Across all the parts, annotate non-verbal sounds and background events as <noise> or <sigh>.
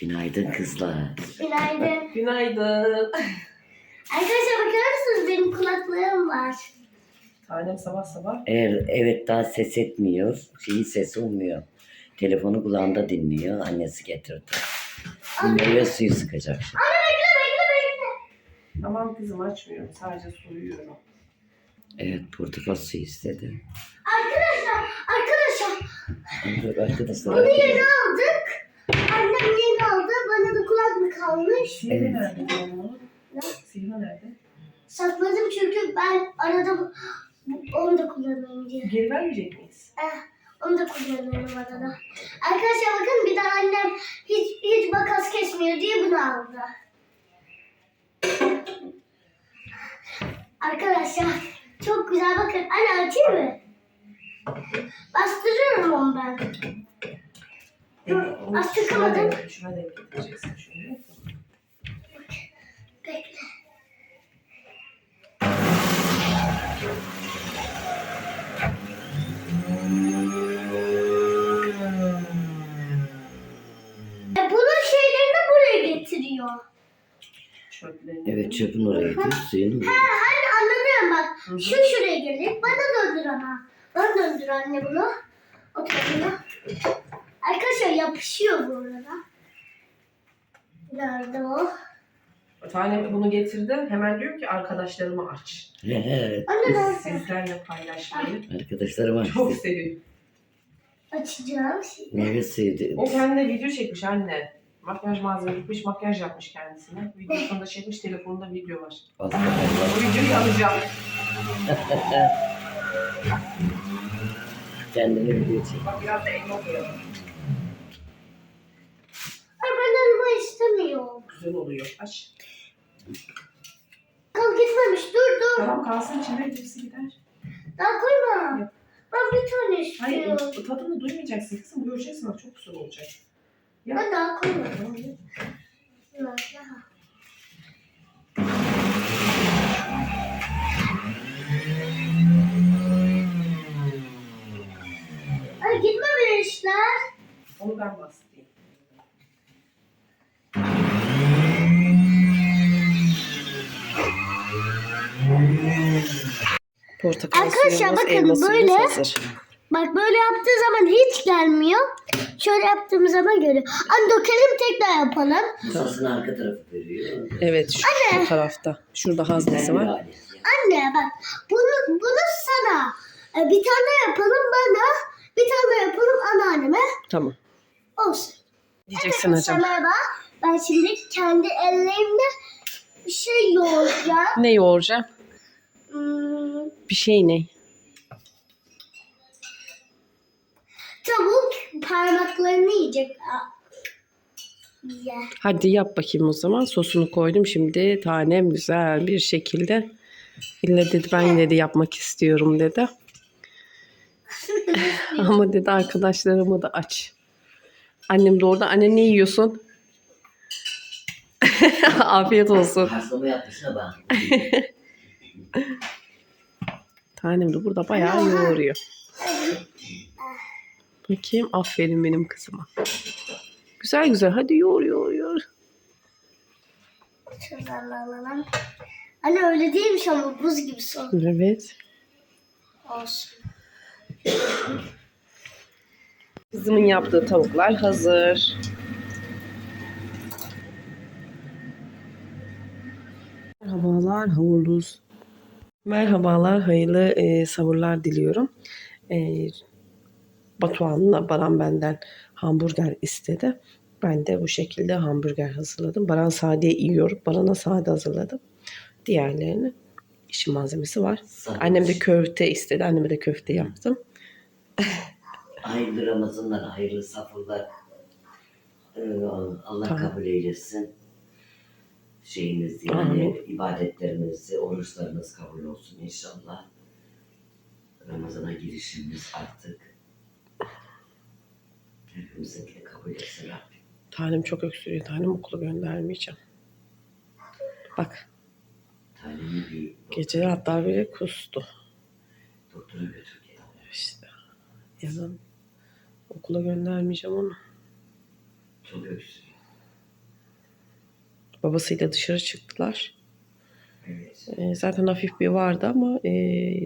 Günaydın kızlar. Günaydın. <laughs> Günaydın. Arkadaşlar bakar mısınız benim kulaklığım var. Tanem sabah sabah. Eğer evet daha ses etmiyor, şeyi ses olmuyor. Telefonu kulağında dinliyor, annesi getirdi. Meyve suyu sıkacak şimdi. Anne bekle bekle bekle. Tamam kızım açmıyorum. Sadece soyuyorum. Evet, portakal suyu istedi. Arkadaşlar arkadaşlar Dur arkadaşlar. bunu yeni aldık. Annem yeni aldı. Bana da kulaklık almış. Sihri Evet. nerede? Ne? Sihri nerede? Sakladım çünkü ben arada bu- bu- onu da kullanayım diye. Geri vermeyecek miyiz? Eh, onu da kullanıyorum arada. Arkadaşlar bakın bir de annem hiç hiç makas kesmiyor diye bunu aldı. Arkadaşlar çok güzel bakın. Anne açayım mı? Bastırıyorum onu ben. Dur, onu az şuna denk- Şuna denk getireceksin şöyle. Bekle. E, bunun şeylerini buraya getiriyor. Çöplerini. Evet, çöpün oraya gidiyor, suyun oraya. Ha, anne anladım bak. Hı hı. Şu şuraya gelir. Bana döndür ama. Bana döndür anne bunu. O tarafına. Arkadaşlar yapışıyor bu arada. Nerede o? Tanem bunu getirdi. Hemen diyor ki arkadaşlarımı aç. Evet, Anne nerede? Sizlerle paylaşmayı arkadaşlarım çok açtı. seviyorum. Açacağım şimdi. Meyve suyu O kendine video çekmiş anne. Makyaj malzeme gitmiş, makyaj yapmış kendisine. Videosunu da çekmiş, telefonunda video var. Allah O Allah. videoyu alacağım. <laughs> Kendini video çek. Bak biraz da elma koyalım. Ay ben araba istemiyorum. Güzel oluyor. Aç. Kal gitmemiş. Dur dur. Tamam kalsın içinde hepsi gider. Daha koyma. Yok. Ben bir tane Hayır, istiyorum. o tadını duymayacaksın kızım. Göreceksin bak çok güzel olacak. Ben daha koymadım. Tamam. Biraz daha. Ay gitmemişler. Onu ben bastırayım. Portakal Arkadaşlar bakın böyle. hazır. Bak böyle yaptığı zaman hiç gelmiyor. Şöyle yaptığım zaman geliyor. Anne dökelim tekrar yapalım. Masasının arka tarafı veriyor. Evet şu, şu tarafta. Şurada haznesi var. Anne bak bunu, bunu sana e, bir tane yapalım bana. Bir tane yapalım anneanneme. Tamam. Olsun. Diyeceksin Arkadaşlar hocam. merhaba. Ben şimdi kendi ellerimle bir şey yoğuracağım. Ne yoğuracağım? Hmm, Bir şey ne? tavuk parmaklarını yiyecek. Aa, Ye. Hadi yap bakayım o zaman. Sosunu koydum şimdi. Tanem güzel bir şekilde. İlle dedi ben yine de yapmak istiyorum dedi. <laughs> Ama dedi arkadaşlarımı da aç. Annem de orada. Anne ne yiyorsun? <laughs> Afiyet olsun. Haslama. <laughs> Tanem de burada bayağı yoğuruyor. Bakayım. Aferin benim kızıma. Güzel güzel. Hadi yoğur yoğur yoğur. Anne öyle değilmiş ama buz gibi soğuk Evet. olsun. Kızımın yaptığı tavuklar hazır. Merhabalar, havurluz. Merhabalar, hayırlı e, savurlar diliyorum. E, Batuhan'la Baran benden hamburger istedi. Ben de bu şekilde hamburger hazırladım. Baran sade yiyor. Baran'a sade hazırladım. Diğerlerini işin malzemesi var. Annem de köfte istedi. Anneme de köfte yaptım. Hayırlı Ramazanlar, hayırlı safırlar. Ee, Allah Tamam. kabul eylesin. Şeyiniz Amin. yani ibadetleriniz, oruçlarınız kabul olsun inşallah. Ramazana girişimiz artık. Hepimizinki kabul etsin Rabbim. Tanem çok öksürüyor. Tanem okula göndermeyeceğim. Bak Talimi bir gece hatta bile kustu. doktora götür. İşte. Yarın okula göndermeyeceğim onu. Çok öksürüyor. Babasıyla dışarı çıktılar. Evet. E, zaten hafif bir vardı ama e,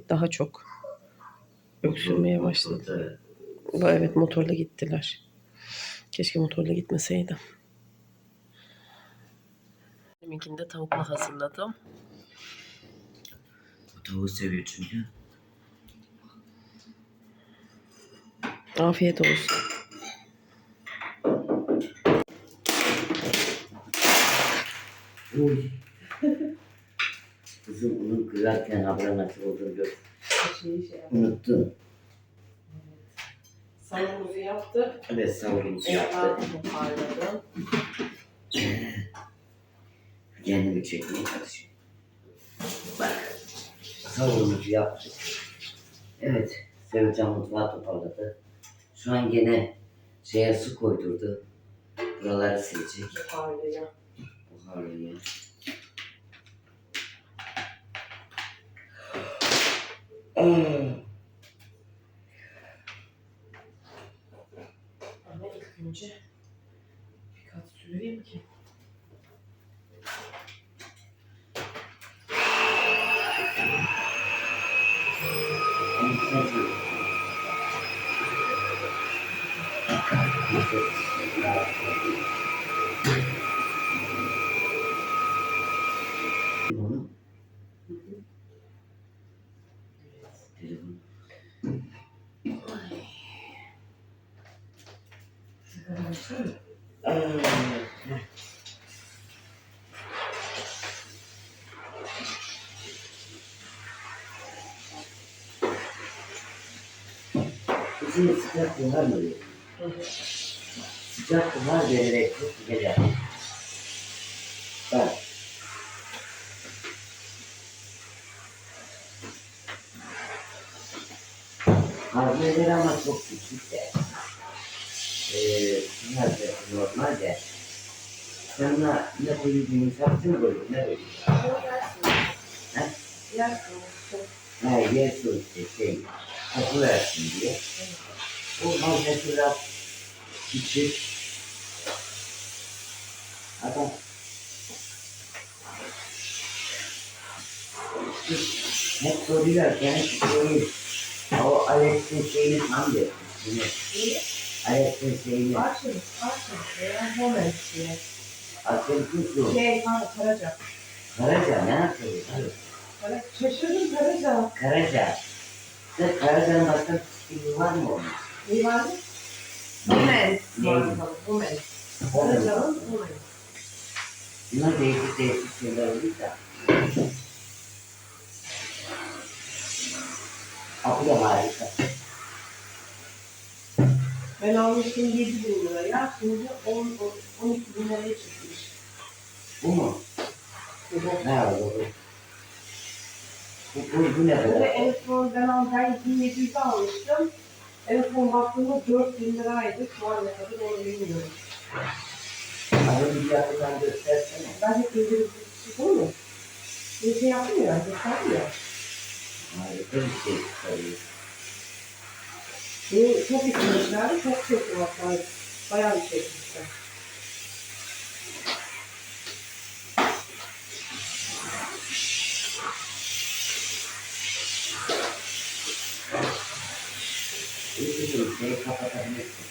daha çok öksürmeye başladı. Bu Evet motorla gittiler. Keşke motorla gitmeseydi. Deminkini de tavukla hazırladım. Tavuğu seviyor çünkü. Afiyet olsun. Uy. Kızım bunu kırarken habire nasıl olduğunu gör. Unuttu. Salonumuzu <clears throat> yaptık. Evet savrumuzu yaptı. toparladım. Kendimi çekmeye çalışıyor. Bak. Savrumuzu yaptık. Evet. Sevcan mutfağı toparladı. Şu an gene şeye su koydurdu. Buraları silecek. Toparlayacağım. Ah. Ama ilk önce birkaç süreyim ki. Bizim sıcak buhar mı diyor? Sıcak buhar vererek çok güzel. Bak. Harbi ama çok küçük de. Ee, nerede normal de. Yanına ne koyduğunu hesapsın koydun ne koydun? Ha? Ha yer su işte şey. Kapı versin diye. O malzemeler küçük. Adam hep soruyor yani şeyi o Alex'in şeyini tam yapmış. Alex'in şeyini Açın, açın. Veya hemen diye. Akılsız su. Şey, ha, Karaca. Karaca ne yapıyor? Kara- Şaşırdım Karaca. Karaca. Sen Karaca'nın başka bir var mı onun? Ne? Woman. Neydi? Woman. Onun. Karaca'nın Woman. Bunlar değişik değişik şeyler oluyor da. Bu da harika. Ben almıştım 7 bin liraya. Şimdi 10, 12 bin liraya çıkmış. Bu mu? Bu. Ne var bu? Bu, bu, bu ne Böyle kadar? en son ben al- ben 2700'e almıştım. En son baktığımda 4 bin liraydı. Şu an ne kadar onu bilmiyorum. Abi bir yakından göstersene. Ben hep indirim çıkıyor mu? Bir şey yaptım ya, gösterdim ya. Harika bir şey çıkarıyor. Bu çok istemişler, çok çok hatta bayağı bir şey kapatabilirsin.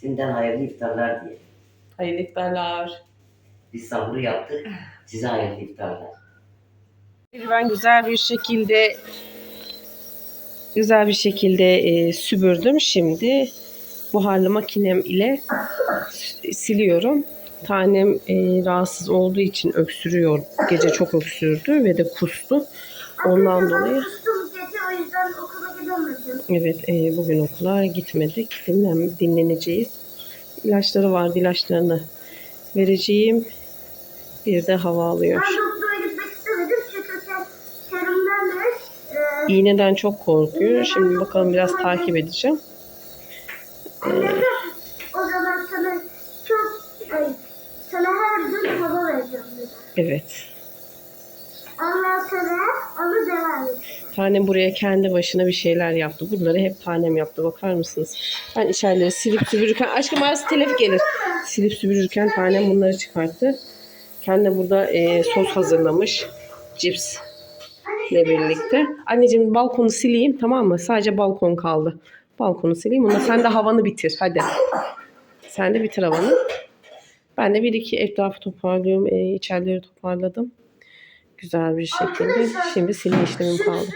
Şimdiden hayırlı iftarlar diye. Hayırlı iftarlar. Biz sahuru yaptık. Size hayırlı iftarlar. Ben güzel bir şekilde güzel bir şekilde e, süpürdüm. Şimdi buharlı makinem ile siliyorum. Tanem e, rahatsız olduğu için öksürüyor. Gece çok öksürdü ve de kustu. Ondan dolayı evet e, bugün okula gitmedik. Dinlen, dinleneceğiz. İlaçları vardı. ilaçlarını vereceğim. Bir de hava alıyor. Ben doktora gitmek istemedim çünkü sen serimden de e, İğneden çok korkuyor. Şimdi bakalım biraz takip edeceğim. o zaman sana çok ay, sana her gün hava vereceğim dedi. Evet. Ondan sonra onu devam et. Tanem buraya kendi başına bir şeyler yaptı. Bunları hep tanem yaptı. Bakar mısınız? Ben içerileri silip süpürürken... Aşkım arası telef gelir. Silip süpürürken tanem bunları çıkarttı. Kendi burada e, sos hazırlamış. Cips ile birlikte. Anneciğim balkonu sileyim tamam mı? Sadece balkon kaldı. Balkonu sileyim. Onunla sen de havanı bitir. Hadi. Sen de bitir havanı. Ben de bir iki etrafı toparlıyorum. E, içerileri toparladım. Güzel bir şekilde. Arkadaşlar, Şimdi silme işlemim kaldı.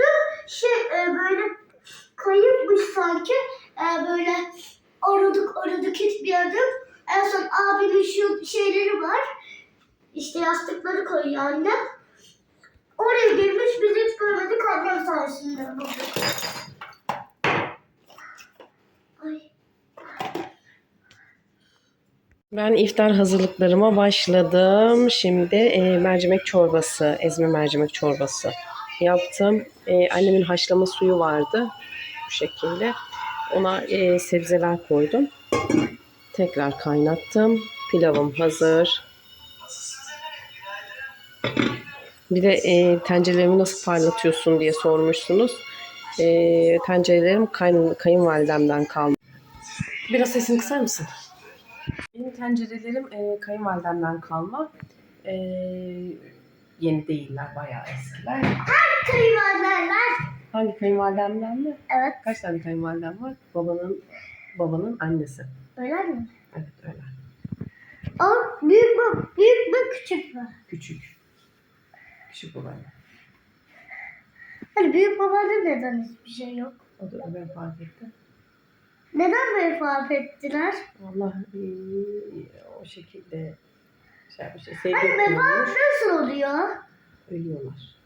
Şey e, böyle kayıpmış sanki. E, böyle aradık aradık hiçbir yerde. En son abimin şu şeyleri var. İşte yastıkları koyuyor annem. Oraya girmiş biz hiç görmedik annem sayesinde. Ben iftar hazırlıklarıma başladım. Şimdi e, mercimek çorbası, ezme mercimek çorbası yaptım. E, annemin haşlama suyu vardı bu şekilde. Ona e, sebzeler koydum. Tekrar kaynattım. Pilavım hazır. Bir de e, tencerelerimi nasıl parlatıyorsun diye sormuşsunuz. E, tencerelerim kayın, kayınvalidemden kalma. Biraz sesini kısar mısın? Benim tencerelerim e, kayınvalidemden kalma. E, yeni değiller, bayağı eskiler. Kayınvalideler. Hangi kayınvalidemden mi? Evet. Kaç tane kayınvalidem var? Babanın babanın annesi. Öyle mi? Evet öyle. O büyük mü? Büyük mü küçük mü? Küçük. Küçük babaanne. Hani büyük babada neden hiçbir şey yok? O da Ömer fark etti. Neden böyle fark ettiler? Allah e, o şekilde şey yapmışlar. Hani Sevgi vefat etmiyormuş. nasıl oluyor? Ölüyorlar.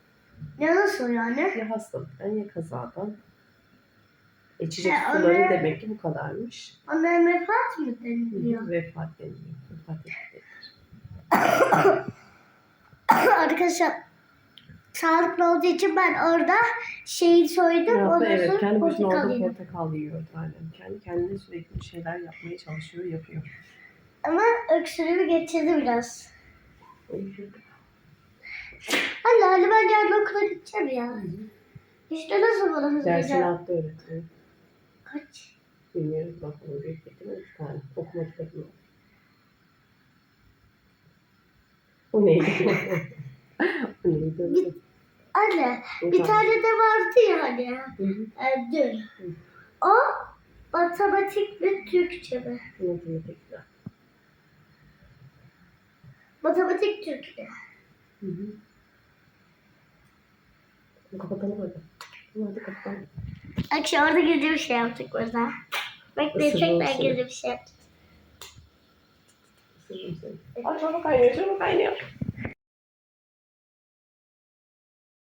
Ya nasıl yani? Ya hastalıktan ya kazadan. İçecek Ya suları öyle- demek ki bu kadarmış. Onlara vefat mı deniliyor? Vefat deniliyor. Vefat ettiler. <coughs> Arkadaşlar sağlıklı olduğu için ben orada şeyi soydum. Ya, Ondan evet, sonra kendi başına portakal orada yedim. portakal yiyor tanem. Kendi kendine sürekli bir şeyler yapmaya çalışıyor, yapıyor. Ama öksürüğümü getirdi biraz. Anne hadi ben yarın okula gideceğim ya. İşte nasıl bana Dersini hazırlayacağım? attı öğretmen. Kaç? Bilmiyorum bak onu getirme üç tane. Okuma kitabı. O neydi? <laughs> o neydi? Anne bir tane. de vardı ya hani. Hı hı. E, dün. O matematik ve Türkçe mi? Matematikte. Matematik Türkçe. Hı hı. Kapatalım hadi. Tamam, Hadi kapatalım. Akşam orada gizli bir şey yaptık burada. Bekle Isırma, çok ben ısırma. gizli bir şey yaptık. Isırırım seni. Ay çabuk kaynıyor, çabuk kaynıyor.